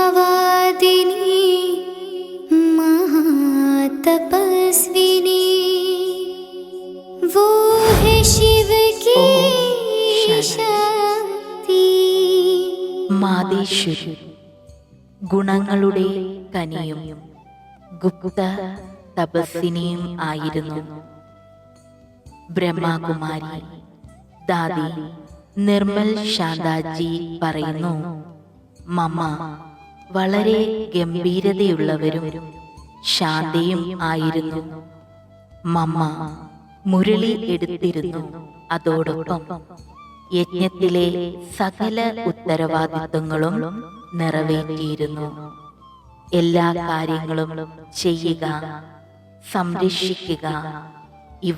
वीणावादिनी महातपस्विनी वो है शिव की ओम शांति। शक्ति മാതേശ്വരി ഗുണങ്ങളുടെ കനിയും ഗുപ്ത തപസ്സിനിയും ആയിരുന്നു ബ്രഹ്മകുമാരി ദാദി നിർമ്മൽ ശാന്താജി പറയുന്നു മമ്മ വളരെ ഗംഭീരതയുള്ളവരും ശാന്തയും ആയിരുന്നു. മമ്മ മുരളി എടുത്തിരുന്നു. അതോടൊപ്പം യജ്ഞത്തിലെ സകല ഉത്തരവാദിത്വങ്ങളും നിറവേറ്റിയിരുന്നു. എല്ലാ കാര്യങ്ങളും ചെയ്യുക സംരക്ഷിക്കുക ഇവ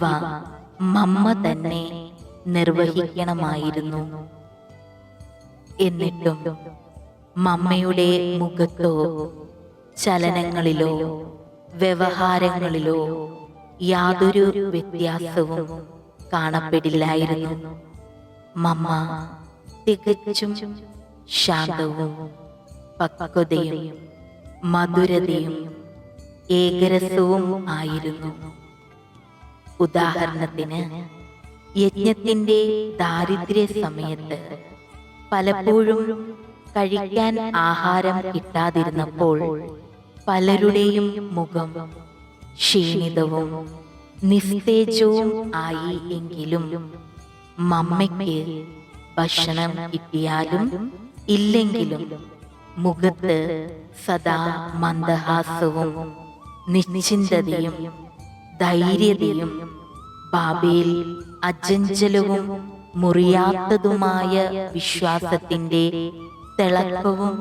മമ്മ തന്നെ നിർവഹിക്കണമായിരുന്നു. എന്നിട്ടും മമ്മയുടെ മുഖത്തോ ചലനങ്ങളിലോ വ്യവഹാരങ്ങളിലോ യാതൊരു വ്യത്യാസവും കാണപ്പെടില്ലായിരുന്നു. മമ്മ തികച്ചും ശാന്തവും പക്വതയും മധുരതയും ഏകരസവും ആയിരുന്നു. ഉദാഹരണത്തിന് യജ്ഞത്തിന്റെ ദാരിദ്ര്യ സമയത്ത് പലപ്പോഴും കഴിക്കാൻ ആഹാരം കിട്ടാതിരുന്നപ്പോൾ പലരുടെയും മുഖം ക്ഷീണിതവും നിസ്തേജവും ആയി എങ്കിലും മമ്മയ്ക്ക് ഭക്ഷണം കിട്ടിയാലും ഇല്ലെങ്കിലും മുഖത്ത് സദാ മന്ദഹാസവും നിശ്ചിന്തതയും ധൈര്യതയും ബാബയിൽ അജഞ്ചലവും മുറിയാത്തതുമായ വിശ്വാസത്തിന്റെ തിളക്കവും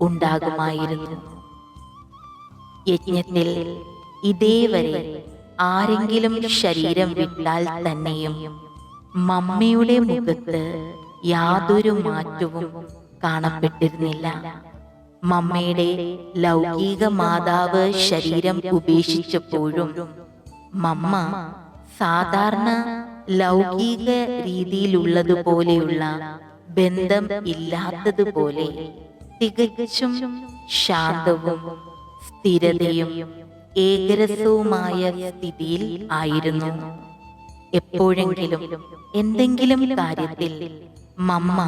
ഉണ്ടാകുമായിരുന്നു. യജ്ഞത്തിൽ ഇതേവരെ ആരെങ്കിലും ശരീരം വിട്ടാൽ തന്നെയും മമ്മയുടെ മുഖത്ത് യാതൊരു മാറ്റവും കാണപ്പെട്ടിരുന്നില്ല. മമ്മയുടെ ലൗകിക മാതാവ് ശരീരം ഉപേക്ഷിച്ചപ്പോഴും മമ്മ സാധാരണ ലൗകിക രീതിയിലുള്ളതുപോലെയുള്ള ബന്ധം ഇല്ലാത്തതുപോലെ തികച്ചും ശാന്തവും സ്ഥിരതയും ഏകരസവുമായ സ്ഥിതിയിൽ ആയിരുന്നു. എപ്പോഴെങ്കിലും എന്തെങ്കിലും കാര്യത്തിൽ മമ്മ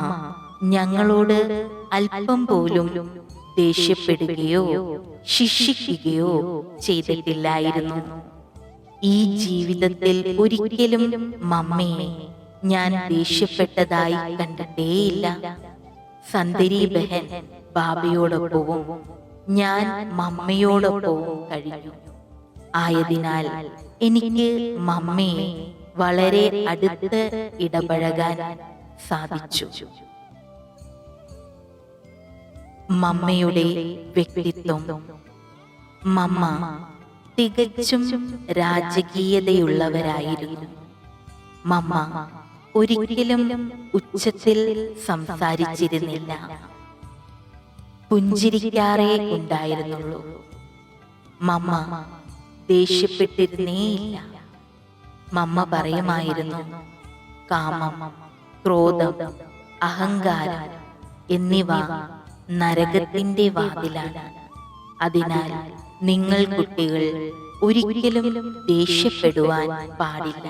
ഞങ്ങളോട് അല്പം പോലും ദേഷ്യപ്പെടുകയോ ശിക്ഷിക്കുകയോ ചെയ്തിട്ടില്ലായിരുന്നു. ഈ ജീവിതത്തിൽ ഒരിക്കലും മമ്മയെ ഞാൻ ദേഷ്യപ്പെട്ടതായി കണ്ടിട്ടേയില്ല. സന്ദരി ബഹൻ ബാബയോടൊപ്പവും ഞാൻ മമ്മയോടൊപ്പവും കഴിഞ്ഞു. ആയതിനാൽ എനിക്ക് മമ്മയെ വളരെ അടുത്ത് ഇടപഴകാൻ സാധിച്ചു. മമ്മയുടെ വ്യക്തിത്വം. മമ്മ തികച്ചും രാജകീയതയുള്ളവരായിരുന്നു. മമ്മ ഒരിക്കലും ഉച്ചത്തിൽ സംസാരിച്ചിരുന്നില്ല. പുഞ്ചിരിക്കാറേ ഉണ്ടായിരുന്നുള്ളൂ. മമ്മ ദേഷ്യപ്പെട്ടിരുന്നേയില്ല. മമ്മ പറയുമായിരുന്നു കാമം ക്രോധം അഹങ്കാരം എന്നിവ നരകത്തിന്റെ വാതിലാണ്. അതിനാൽ നിങ്ങൾ കുട്ടികൾ ഒരിക്കലും ദേഷ്യപ്പെടുവാൻ പാടില്ല.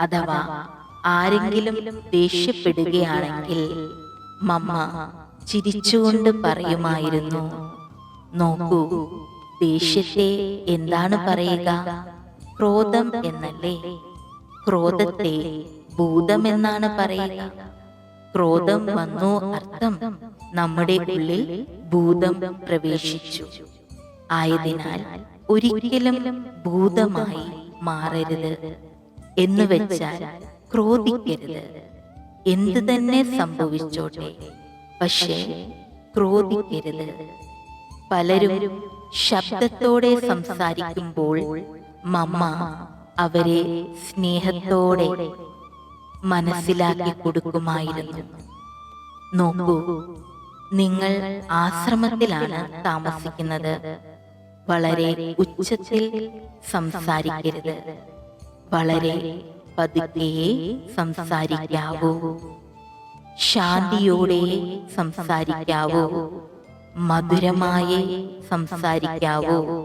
അഥവാ ആരെങ്കിലും ദേഷ്യപ്പെടുകയാണെങ്കിൽ മമ്മ ചിരിച്ചുകൊണ്ട് പറയുമായിരുന്നു നോക്കൂ ദേഷ്യത്തെ എന്താണ് പറയുക? ക്രോധം എന്നല്ലേ? ക്രോധത്തെ ഭൂതം എന്നാണ് പറയുക. ക്രോധം വന്നു അർത്ഥം നമ്മുടെ ഉള്ളിൽ ഭൂതം പ്രവേശിച്ചു. ആയതിനാൽ ഒരിക്കലും ഭൂതമായി മാറരുത്. എന്ന് വെച്ചാൽ ക്രോധിക്കരുത്. എന്തു തന്നെ സംഭവിച്ചോട്ടെ. പക്ഷേ ക്രോധിക്കരുത്. പലരും ശബ്ദത്തോടെ സംസാരിക്കുമ്പോൾ മമ്മ അവരെ സ്നേഹത്തോടെ മനസ്സിലാക്കി കൊടുക്കുമായിരുന്നു. നോക്കൂ നിങ്ങൾ ആശ്രമത്തിലാണ് താമസിക്കുന്നത്. വളരെ ഉച്ചത്തിൽ സംസാരിക്കരുത്. വളരെ പതുക്കെയേ സംസാരിക്കാവൂ. ശാന്തിയോടെ സംസാരിക്കാവൂ. മധുരമായി സംസാരിക്കാവൂ.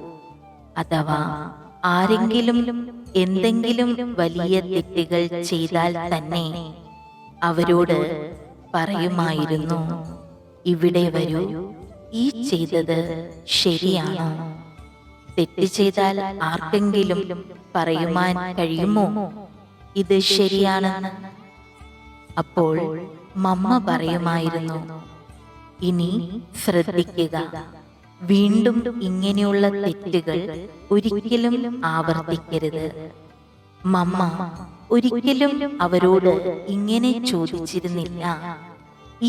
അഥവാ ആരെങ്കിലും എന്തെങ്കിലും വലിയ തെറ്റുകൾ ചെയ്താൽ തന്നെ അവരോട് പറയുമായിരുന്നു ഇവിടെ വരൂ ഈ ചെയ്തത് ശരിയാണോ. തെറ്റ് ചെയ്താൽ ആർക്കെങ്കിലും പറയുവാൻ കഴിയുമോ? ഇത് ശരിയാണെന്ന് അപ്പോൾ മമ്മ പറയുമായിരുന്നു ഇനി ശ്രദ്ധിക്കുക. വീണ്ടും ഇങ്ങനെയുള്ള തെറ്റുകൾ ഒരിക്കലും ആവർത്തിക്കരുത്. മമ്മ ഒരിക്കലും അവരോട് ഇങ്ങനെ ചോദിച്ചിരുന്നില്ല.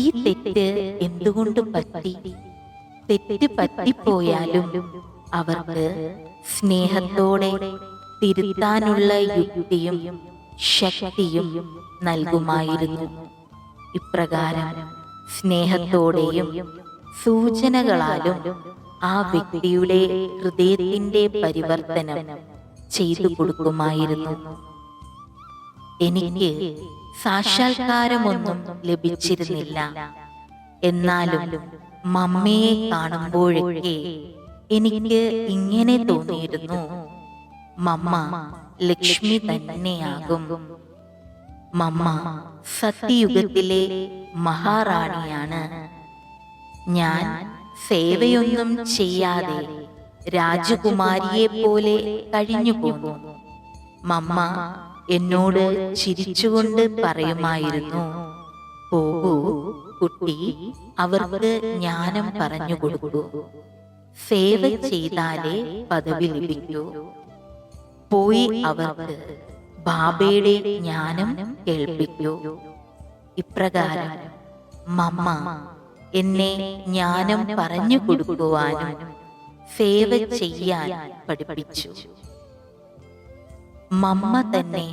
ഈ തെറ്റ് എന്തുകൊണ്ട് പറ്റി? തെറ്റ് പറ്റിപ്പോയാലും അവർക്ക് സ്നേഹത്തോടെ തിരുത്താനുള്ള യുക്തിയും ശക്തിയും നൽകുമായിരുന്നു. ഇപ്രകാരം സ്നേഹത്തോടെയും സൂചനകളാലും ആ വ്യക്തിയുടെ ഹൃദയത്തിന്റെ പരിവർത്തനം ചെയ്തു കൊടുക്കുമായിരുന്നു. എനിക്ക് സാക്ഷാത്കാരമൊന്നും ലഭിച്ചിരുന്നില്ല. എന്നാലും മമ്മയെ കാണുമ്പോഴൊക്കെ എനിക്ക് ഇങ്ങനെ തോന്നിയിരുന്നു. മമ്മ ലക്ഷ്മി തന്നെയാകും. മമ്മ സത്യയുഗത്തിലെ മഹാറാണിയാണ്. ഞാൻ സേവയൊന്നും ചെയ്യാതെ രാജകുമാരിയെ പോലെ കഴിഞ്ഞു പോകും മമ്മ എന്നോട് ചിരിച്ചുകൊണ്ട് പറയുമായിരുന്നു പോകൂ കുട്ടി അവർക്ക് ജ്ഞാനം പറഞ്ഞു കൊടുക്കൂ. സേവ ചെയ്താലേ പദവി ലഭിക്കൂ. പോയി അവർക്ക് ബാബയുടെ ജ്ഞാനം കേൾപ്പിക്കൂ ഇപ്രകാരം മമ്മ എന്നെ ജ്ഞാനം പറഞ്ഞു കൊടുക്കുവാനും സേവ ചെയ്യാൻ പഠിപ്പിച്ചു. മമ്മ തന്നെ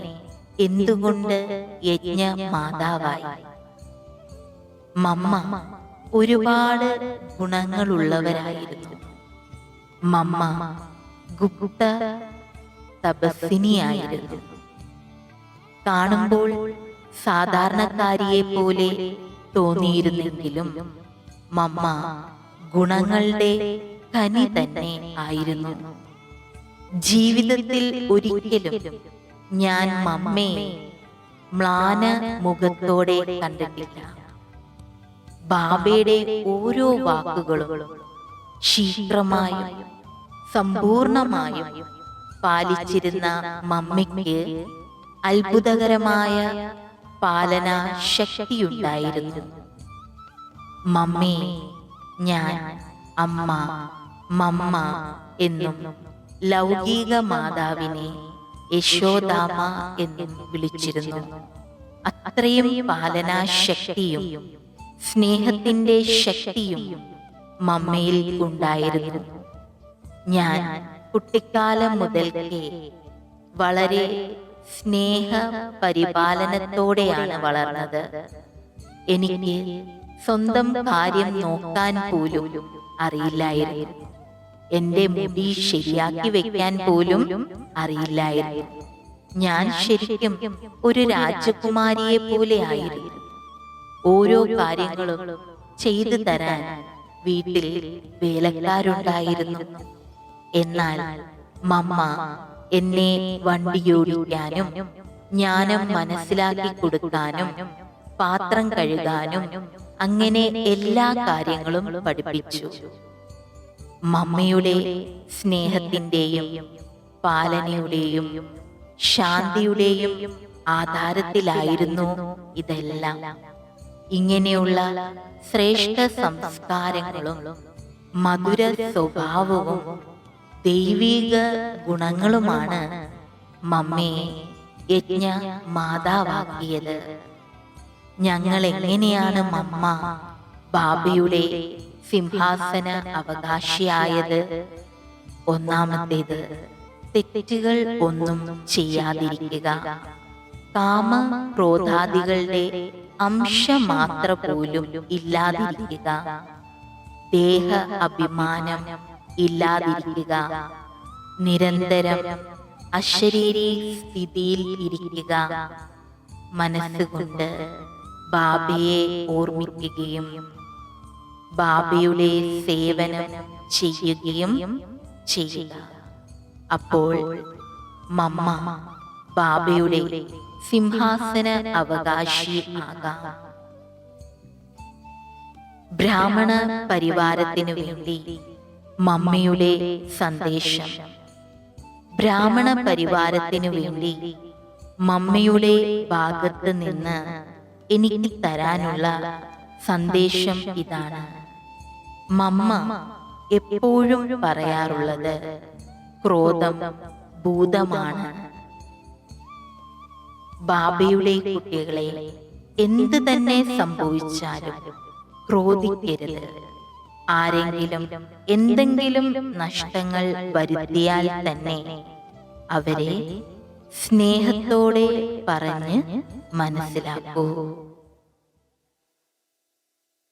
എന്തുകൊണ്ട് യജ്ഞ മാതാവായി? മമ്മ ഒരുപാട് ഗുണങ്ങളുള്ളവരായിരുന്നു. മമ്മ ഗുപ്ത തപസ്വിനിയായിരുന്നു കാണുമ്പോൾ സാധാരണക്കാരിയെ പോലെ തോന്നിയിരുന്നെങ്കിലും മമ്മ ഗുണങ്ങളുടെ കനി തന്നെ ആയിരുന്നു. ജീവിതത്തിൽ ഒരിക്കലും ഞാൻ മമ്മയെ മ്ലാന മുഖത്തോടെ കണ്ടിട്ടില്ല. ബാബയുടെ ഓരോ വാക്കുകളും ശീഘ്രമായും സമ്പൂർണമായും പാലിച്ചിരുന്ന മമ്മിക്ക് അത്ഭുതകരമായ പാലന ശക്തിയുണ്ടായിരുന്നു മമ്മി ഞാൻ അമ്മ മമ്മ എന്നും ലൗകിക മാതാവിനെ യശോദാമ എന്നും വിളിച്ചിരുന്നു. അത്രയും പാലനാശക്തിയും സ്നേഹത്തിന്റെ ശക്തിയും മമ്മയിൽ ഉണ്ടായിരുന്നു. ഞാൻ കുട്ടിക്കാലം മുതൽക്കേ വളരെ സ്നേഹ പരിപാലനത്തോടെയാണ് വളർന്നത്. എനിക്ക് സ്വന്തം കാര്യം നോക്കാൻ പോലും അറിയില്ലായിരുന്നു. എന്റെ മുടി ശരിയാക്കി വെക്കാൻ പോലും അറിയില്ലായിരുന്നു. ഞാൻ ശരിക്കും ഒരു രാജകുമാരിയെ പോലെ ആയിരുന്നു ഓരോ കാര്യങ്ങളും ചെയ്തു തരാൻ വീട്ടിൽ വേലക്കാരുണ്ടായിരുന്നു. എന്നാൽ മമ്മ എന്നെ വണ്ടിയോടിക്കാനും ജ്ഞാനം മനസ്സിലാക്കി കൊടുക്കാനും പാത്രം കഴുകാനും അങ്ങനെ എല്ലാ കാര്യങ്ങളും പഠിപ്പിച്ചു. മമ്മയുടെ സ്നേഹത്തിന്റെയും പാലനയുടെയും ശാന്തിയുടെയും ആധാരത്തിലായിരുന്നു ഇതെല്ലാം. ഇങ്ങനെയുള്ള ശ്രേഷ്ഠ സംസ്കാരങ്ങളും മധുര സ്വഭാവവും ദൈവിക ഗുണങ്ങളുമാണ് മമ്മയെ യജ്ഞ മാതാവാക്കിയത്. ഞങ്ങൾ എങ്ങനെയാണ് മമ്മ ബാബിയുടെ സിംഹാസന അവകാശിയായത്? ഒന്നാമത്തേത് തെറ്റുകൾ ഒന്നും ചെയ്യാതിരിക്കുക. കാമ ക്രോധാദികളുടെ അംശമാത്ര പോലും ഇല്ലാതിരിക്കുക. ദേഹ അഭിമാനം ഇല്ലാതിരിക്കുക. നിരന്തരം അശരീരി സ്ഥിതിയിൽ ഇരിക്കുക. മനസ്സുകൊണ്ട് ബാബയെ ഓർമ്മിക്കുകയും ബാബയുടെ സേവനം ചെയ്യുകയും ചെയ്യുക. അപ്പോൾ മമ്മ ബാബയുടെ സിംഹാസന അവകാശി ആകാം. ബ്രാഹ്മണ പരിവാരത്തിനു വേണ്ടി മമ്മയുടെ സന്ദേശം. ബ്രാഹ്മണ പരിവാരത്തിനു വേണ്ടി മമ്മിയുടെ ഭാഗത്ത് നിന്ന് എനിക്ക് തരാനുള്ള സന്ദേശം ഇതാണ്. മമ്മ എപ്പോഴും പറയാറുള്ളത് ക്രോധം ഭൂതമാണ്. ബാബയുടെ കുട്ടികളെ എന്ത് തന്നെ സംഭവിച്ചാലും ക്രോധിക്കരുത്. ആരെങ്കിലും എന്തെങ്കിലും നഷ്ടങ്ങൾ വരുത്തിയാൽ തന്നെ അവരെ സ്നേഹത്തോടെ പറഞ്ഞ് മനസ്സിലാക്കൂ.